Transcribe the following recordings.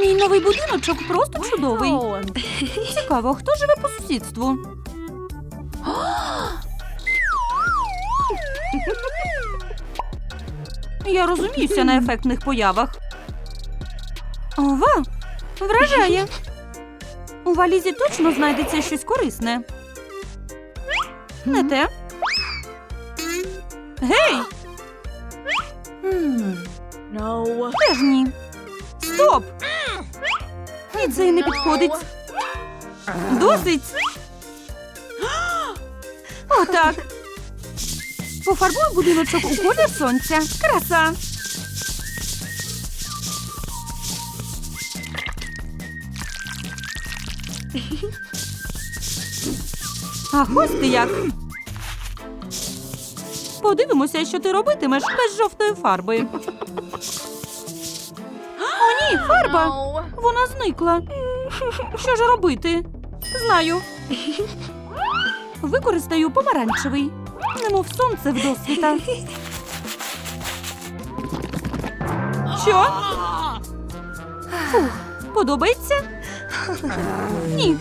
Мій новий будиночок просто чудовий. Цікаво, хто живе по сусідству? Я розуміюся на ефектних появах. Ова! Вражає. У валізі точно знайдеться щось корисне. Не те. Гей! Теж ні. Стоп! І це не підходить. Досить. Отак. Пофарбую будиночок у колір сонця. Краса. А ось ти як. Подивимося, що ти робитимеш без жовтої фарби. Ні, фарба! Вона зникла. Що ж робити? Знаю. Використаю помаранчевий, немов сонце вдосвіта. Що? Фух, подобається? Ні.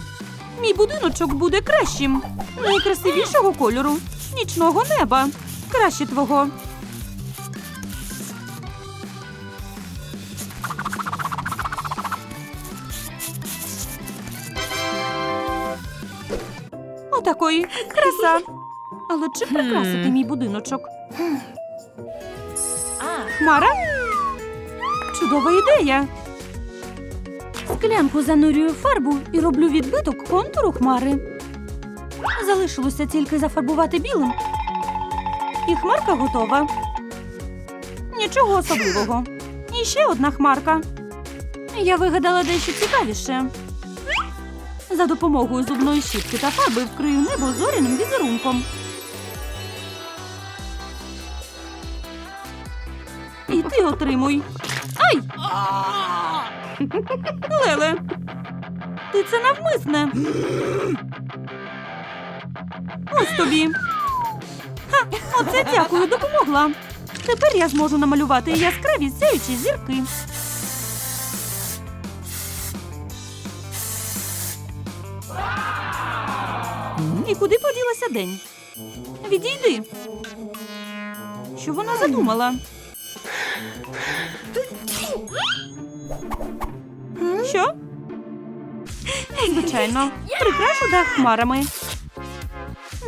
Мій будиночок буде кращим. Найкрасивішого кольору. Нічного неба. Краще твого. Краса. Але чи прикрасити мій будиночок? Хмара? Чудова ідея. Склянку занурюю в фарбу і роблю відбиток контуру хмари. Залишилося тільки зафарбувати білим. І хмарка готова. Нічого особливого. І ще одна хмарка. Я вигадала дещо цікавіше. За допомогою зубної щітки та фарби вкрию небо зоряним візерунком. І ти отримуй. Ай! Леле! Ти це навмисне. Ось тобі. Ха, оце дякую, допомогла. Тепер я зможу намалювати яскраві сяючі зірки. І куди поділася день? Відійди. Що вона задумала? Що? Звичайно, прикрашу дах хмарами.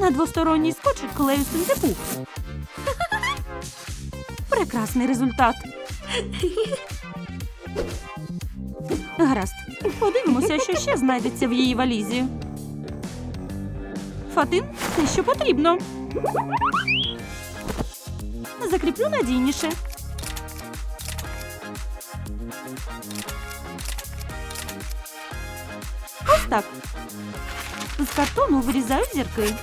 На двосторонній скотчик клею синтепух. Прекрасний результат. Гаразд. Подивимося, що ще знайдеться в її валізі. Фатин, те, що потрібно. Закріплю надійніше. Ось так. З картону вирізаю зірки.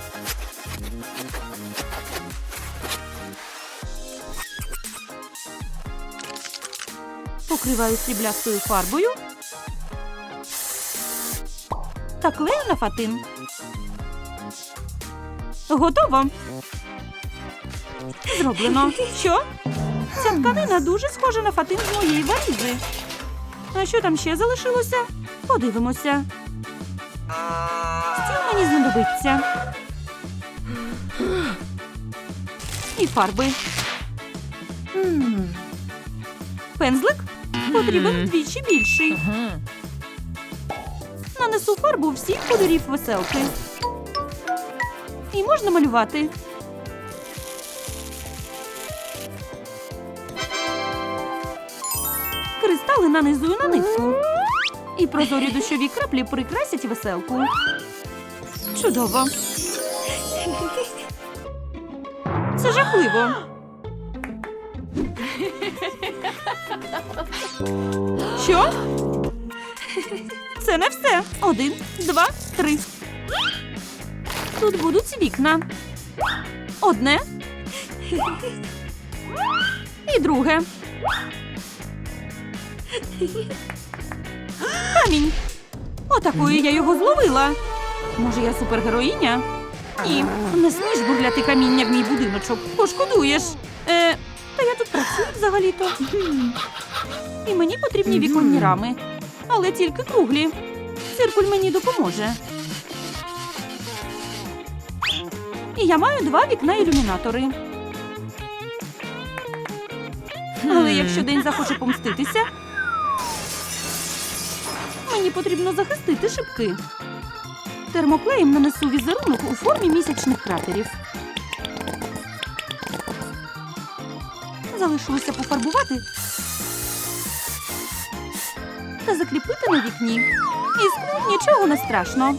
Покриваю сріблястою фарбою. Та клею на фатин. Готово. Зроблено. Що? Ця тканина дуже схожа на фатин з моєї валізи. А що там ще залишилося? Подивимося. Стіл мені знадобиться. І фарби. Пензлик потрібен вдвічі більший. Нанесу фарбу всіх кольорів веселки. Можна малювати. Кристали нанизую на нитку. І прозорі дощові краплі прикрасять веселку. Чудово. Це жахливо. Що? Це не все. Один, два, три. Тут будуть вікна. Одне. І друге. Камінь. Отакою я його зловила. Може, я супергероїня? Ні, не сміш бурляти каміння в мій будиночок. Пошкодуєш. Е, Та я тут працюю взагалі-то. І мені потрібні віконні рами. Але тільки круглі. Циркуль мені допоможе. І я маю два вікна ілюмінатори. Але якщо день захоче помститися, мені потрібно захистити шибки. Термоклеєм нанесу візерунок у формі місячних кратерів. Залишилося пофарбувати та закріпити на вікні. І нічого не страшно.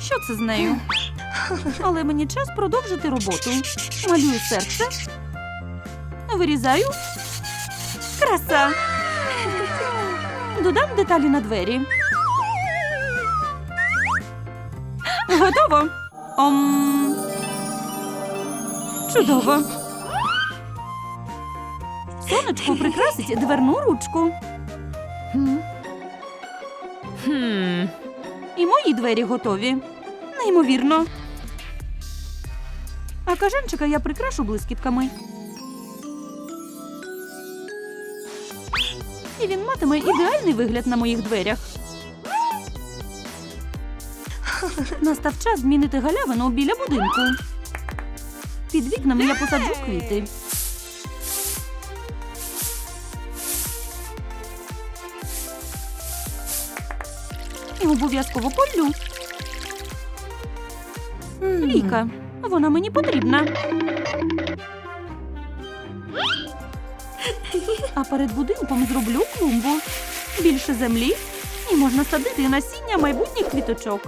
Що це з нею? Але мені час продовжити роботу. Малюю серце. Вирізаю. Краса. Додам деталі на двері. Готово. Ом. Чудово. Сонечко прикрасить дверну ручку. І мої двері готові. Неймовірно. А кажанчика я прикрашу блискітками. І він матиме ідеальний вигляд на моїх дверях. Настав час змінити галявину біля будинку. Під вікнами я посаджу квіти. І обов'язково полю. Ліка, вона мені потрібна. А перед будинком зроблю клумбу. Більше землі і можна садити насіння майбутніх квіточок.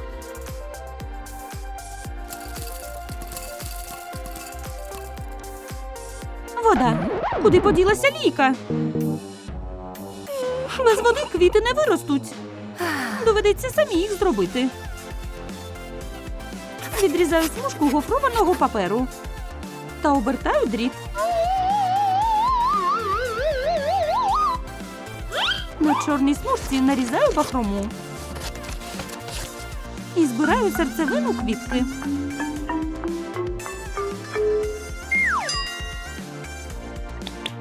Вода. Куди поділася ліка? Без води квіти не виростуть. Доведеться самі їх зробити. Відрізаю смужку гофрованого паперу та обертаю дріт. На чорній смужці нарізаю бахрому. І збираю серцевину квітки.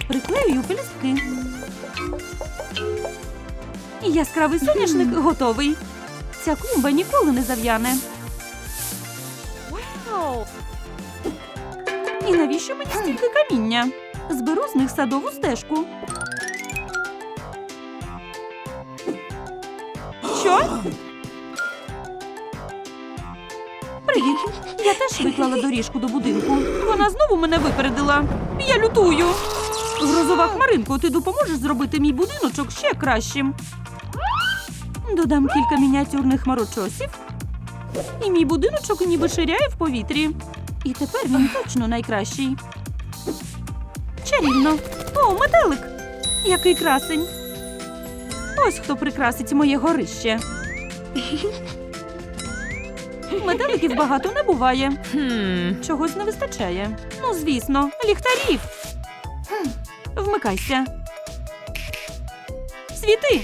Приклеюю пелюстки. І яскравий соняшник готовий. Ця клумба ніколи не зав'яне. Каміння? Зберу з них садову стежку. Що? Привіт. Я теж виклала доріжку до будинку. Вона знову мене випередила. Я лютую. Грозова хмаринко, ти допоможеш зробити мій будиночок ще кращим. Додам кілька мініатюрних хмарочосів. І мій будиночок ніби ширяє в повітрі. І тепер він точно найкращий. Чарівно. О, метелик! Який красень. Ось хто прикрасить моє горище. Метеликів багато не буває. Чогось не вистачає. Ну, звісно, ліхтарів. Вмикайся. Світи.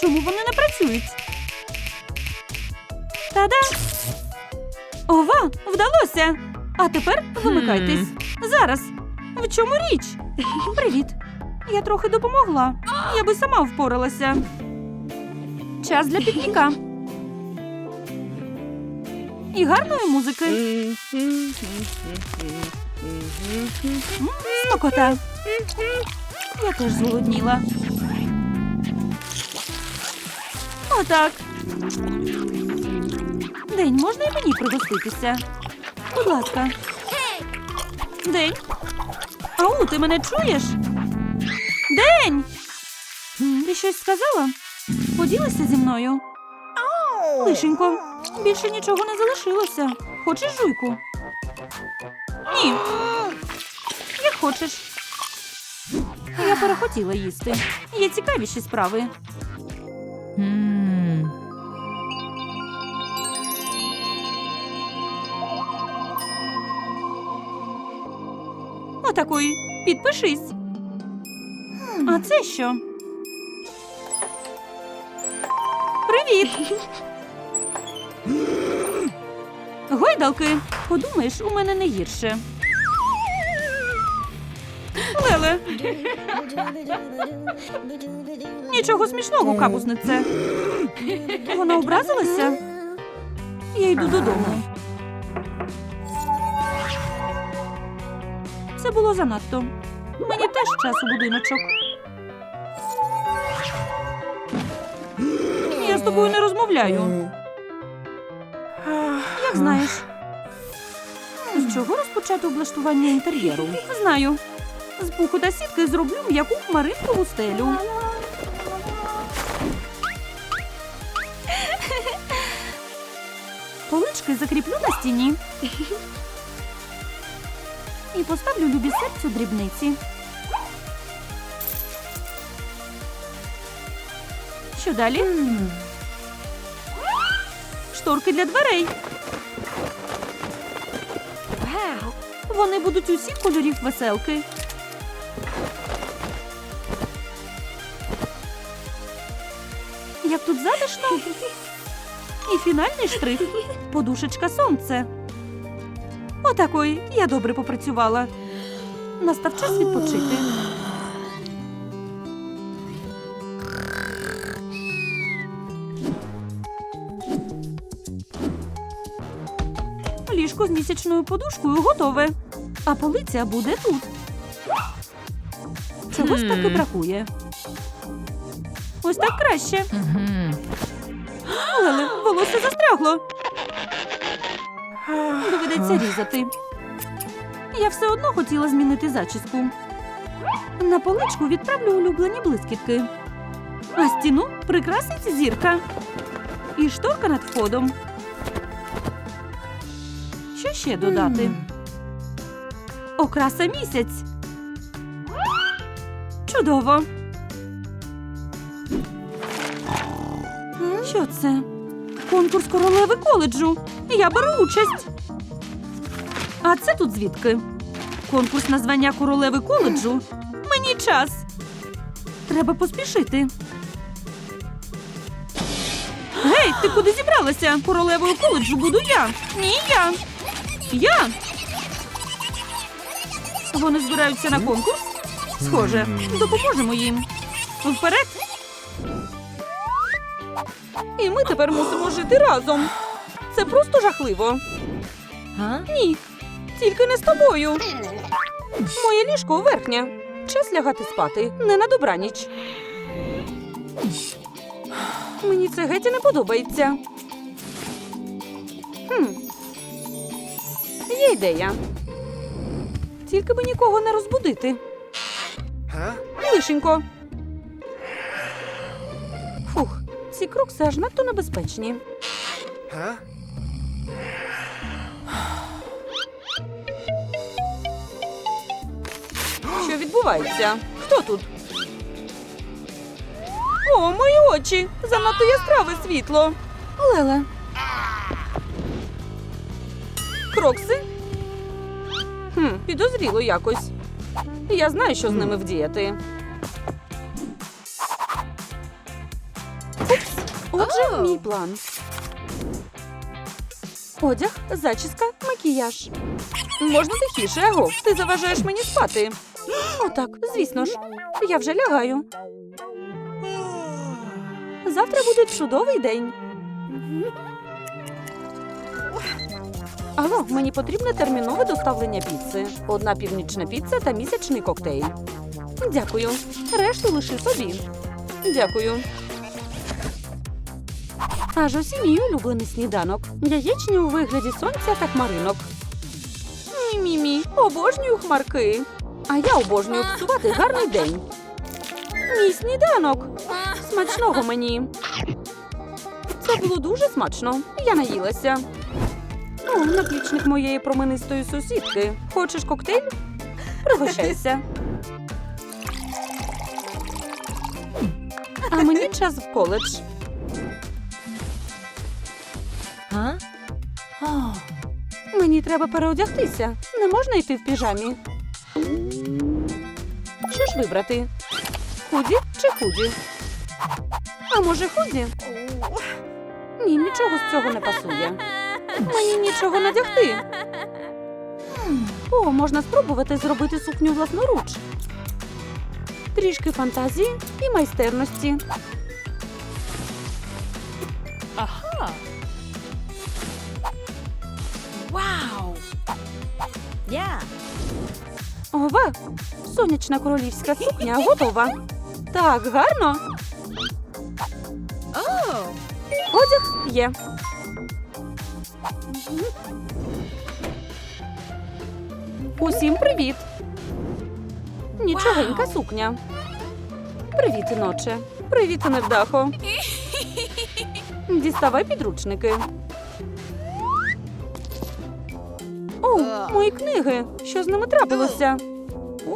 Чому вони не працюють? Та-да! Ова, вдалося! А тепер вимикайтесь. Зараз. В чому річ? Привіт. Я трохи допомогла. Я би сама впоралася. Час для пікніка. І гарної музики. М, Смакота. Я теж зголодніла. Отак. День, можна і мені пригоститися? Будь ласка. День. Ау, ти мене чуєш? День! Ти щось сказала? Поділися зі мною? Лишенько, більше нічого не залишилося. Хочеш жуйку? Ні. Як хочеш. Я перехотіла їсти. Є цікавіші справи. Отакої. Підпишись. А це що? Привіт! Гойдалки. Подумаєш, у мене не гірше. Леле. Нічого смішного, капуснице. Вона образилася? Я йду додому. Це було занадто. Мені теж час у будиночок. Я з тобою не розмовляю. Як знаєш. З чого розпочати облаштування інтер'єру? Знаю. З пуху та сітки зроблю м'яку хмаринкову стелю. Полички закріплю на стіні. І поставлю любі серцю дрібниці. Що далі? Шторки для дверей. Вони будуть усіх кольорів веселки. Як тут затишно. І фінальний штрих подушечка сонце. Отакої я добре попрацювала. Настав час відпочити. Ліжко з місячною подушкою готове. А полиця буде тут. Чогось таки бракує. Ось так краще. Леле, волосся застрягло. Доведеться різати. Я все одно хотіла змінити зачіску. На поличку відправлю улюблені блискітки. А стіну прикрасить зірка. І шторка над входом. Що ще додати? Окраса місяць. Чудово. Що це? Конкурс королеви коледжу. Я беру участь. А це тут звідки? Конкурс на звання королеви коледжу. Мені час. Треба поспішити. Гей, ти куди зібралася? Королевою коледжу буду я. Ні, я. Я. Вони збираються на конкурс? Схоже, допоможемо їм. Вперед. І ми тепер мусимо жити разом. Це просто жахливо. Ні, тільки не з тобою. Моє ліжко верхнє. Час лягати спати, не на добраніч. Мені це геть не подобається. Хм. Є ідея. Тільки би нікого не розбудити. Лишенько. Фух, ці крокси аж надто небезпечні. Відбувається? Хто тут? О, мої очі! Занадто яскраве світло. Леле. Крокси? Хм, підозріло якось. Я знаю, що з ними вдіяти. Упс, отже, мій план. Одяг, зачіска, макіяж. Можна тихіше, аго. Ти заважаєш мені спати. Отак, звісно ж. Я вже лягаю. Завтра буде чудовий день. Алло, мені потрібне термінове доставлення піци. Одна північна піца та місячний коктейль. Дякую. Решту лиши собі. Дякую. Аж ось і мій улюблений сніданок. Яєчні у вигляді сонця та хмаринок. Мі-мі-мі, обожнюю хмарки. А я обожнюю псувати гарний день. Мій сніданок. Смачного мені. Це було дуже смачно. Я наїлася. О, наплічник моєї променистої сусідки. Хочеш коктейль? Пригощайся. А мені час в коледж. Мені треба переодягтися. Не можна йти в піжамі. Вибрати? Худі чи худі? А може худі? Ні, нічого з цього не пасує. Мені нічого надягти. О, можна спробувати зробити сукню власноруч. Трішки фантазії і майстерності. Aha. Wow. Yeah. Ова, сонячна королівська сукня готова. Так, гарно. Одяг є. Усім привіт. Нічогенька сукня. Привіт, іноче. Привіт, невдахо. Діставай підручники. О, мої книги. Що з ними трапилося?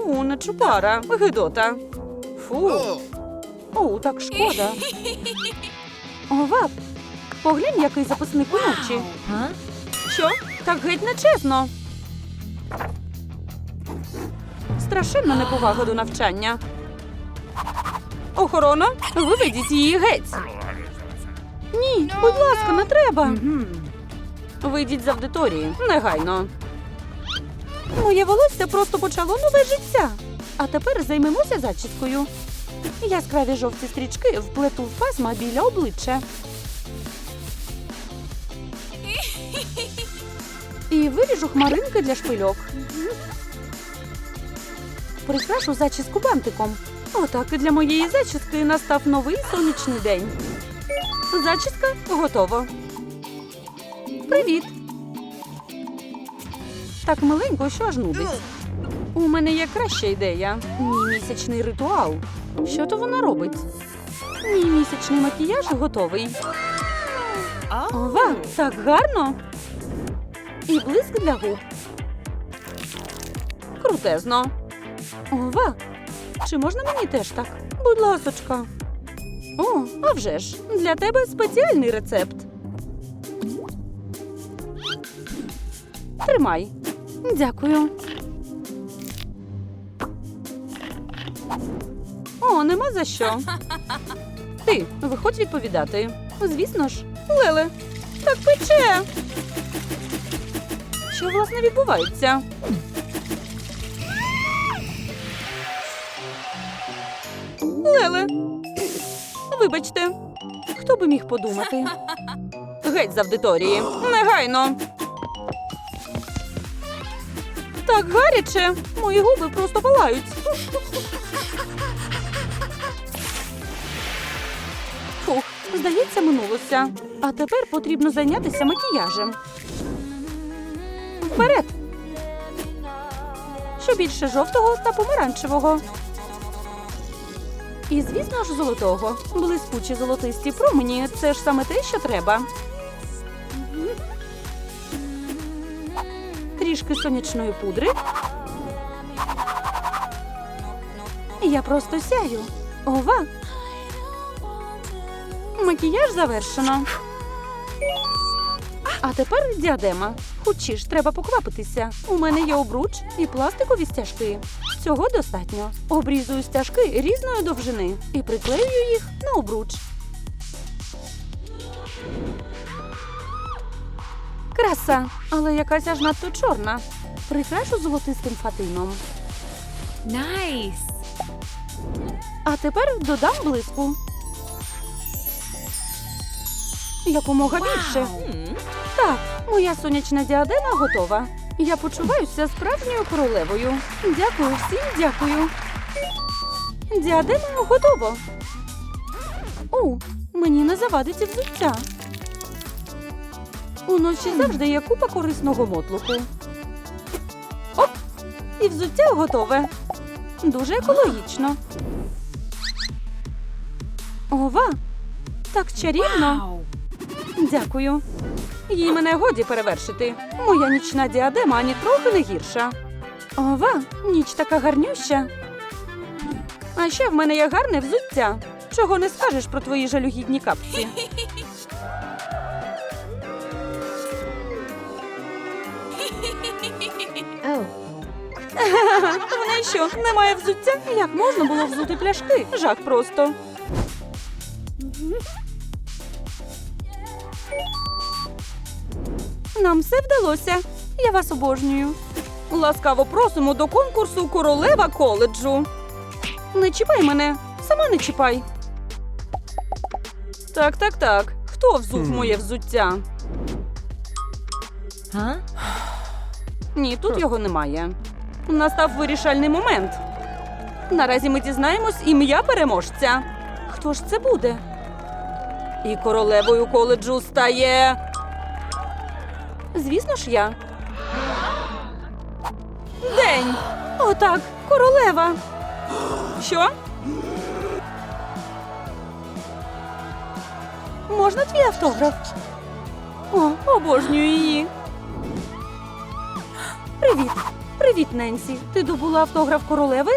О, нечупара, гидота. Фу. О, так шкода. Ова, поглянь, який записник у ночі. Що? Так геть нечесно. Страшенна неповага до навчання. Охорона, виведіть її геть. Ні, будь ласка, не треба. Вийдіть з аудиторії, негайно. Моє волосся просто почало нове життя. А тепер займемося зачіскою. Яскраві жовті стрічки вплету в пасма біля обличчя. І виріжу хмаринки для шпильок. Прикрашу зачіску бантиком. Отак і для моєї зачіски настав новий сонячний день. Зачіска готова. Привіт. Так миленько, що аж нудить. У мене є краща ідея. Мій місячний ритуал. Що то вона робить? Мій місячний макіяж готовий. Ова, так гарно. І блиск для губ. Крутезно. Ова, чи можна мені теж так? Будь ласочка. О, а вже ж, для тебе спеціальний рецепт. Тримай. Дякую. О, нема за що. Ти, виходь відповідати. Звісно ж, Леле, так пече. Що власне відбувається? Леле. Вибачте, хто би міг подумати? Геть з аудиторії. Негайно. Так гаряче. Мої губи просто палають. Фух, здається, минулося. А тепер потрібно зайнятися макіяжем. Вперед! Що більше жовтого та помаранчевого. І, звісно ж, золотого. Блискучі золотисті промені це ж саме те, що треба. Трішки сонячної пудри. Я просто сяю. Ова. Макіяж завершено. А тепер діадема. Хочеш, треба поквапитися. У мене є обруч і пластикові стяжки. Цього достатньо. Обрізую стяжки різної довжини і приклеюю їх на обруч. Краса, але якась аж надто чорна. Прикрашу золотистим фатином. Nice. А тепер додам блиску. Якомога більше. Так, моя сонячна діадема готова. Я почуваюся справжньою королевою. Дякую всім, дякую. Діадема готово. О, мені не завадить взуття. Уночі завжди є купа корисного мотлуху. Оп! І взуття готове. Дуже екологічно. Ова! Так чарівно. Дякую. Їй мене годі перевершити. Моя нічна діадема ані трохи не гірша. Ова, ніч така гарнюща. А ще в мене є гарне взуття. Чого не скажеш про твої жалюгідні капці? Що, немає взуття? Як можна було взути пляшки? Жах просто. Нам все вдалося. Я вас обожнюю. Ласкаво просимо до конкурсу королева коледжу. Не чіпай мене, сама не чіпай. Так, так, так. Хто взув моє взуття? Ні, тут його немає. Настав вирішальний момент. Наразі ми дізнаємось ім'я переможця. Хто ж це буде? І королевою коледжу стає. Звісно ж я. День. Отак, королева. Що? Можна твій автограф? О, обожнюю її. Привіт. Привіт, Ненсі. Ти добула автограф королеви?